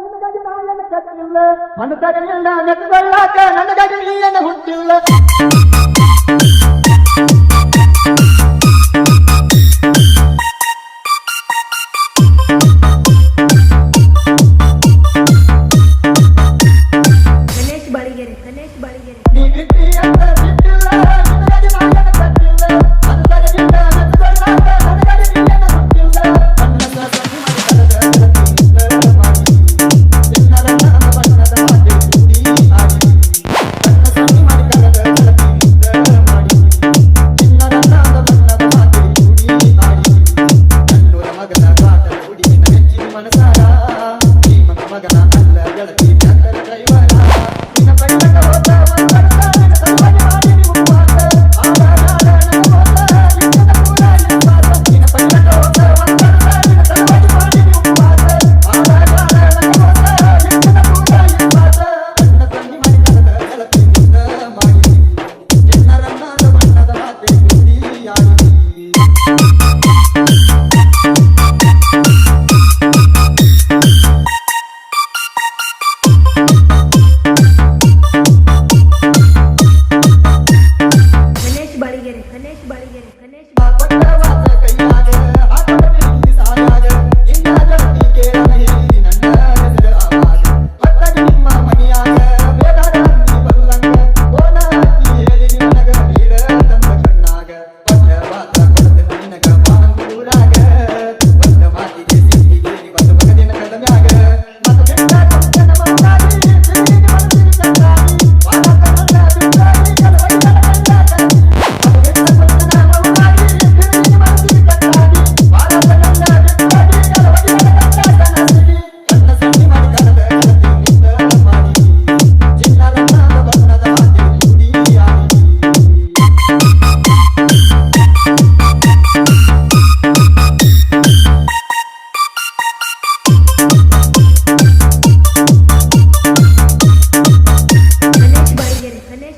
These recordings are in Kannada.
ನನಗಾಗಿ ನಾಳೆಲ್ಲ ಕಟ್ಟಿಲ್ಲ. ಮನದಾಗ ನೆಟ್ಟದಳ್ಳಾಕ ನನಗಾಗಿ ನೀಳೆಲ್ಲ ಹುಟ್ಟಿಲ್ಲ. மகனா நல்ல விளக்கி I got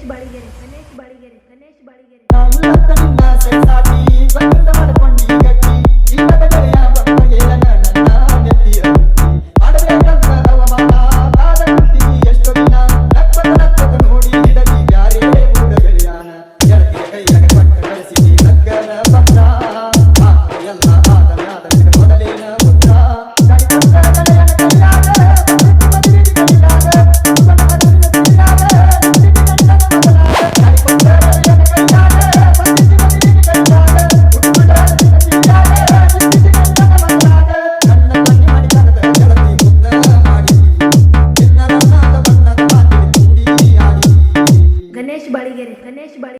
Ganesh ಬಾಳಿಗೆರೆ Ganesh ಬಾಳಿಗೆರೆ Ganesh ಬಾಳಿಗೆರೆ Yeah.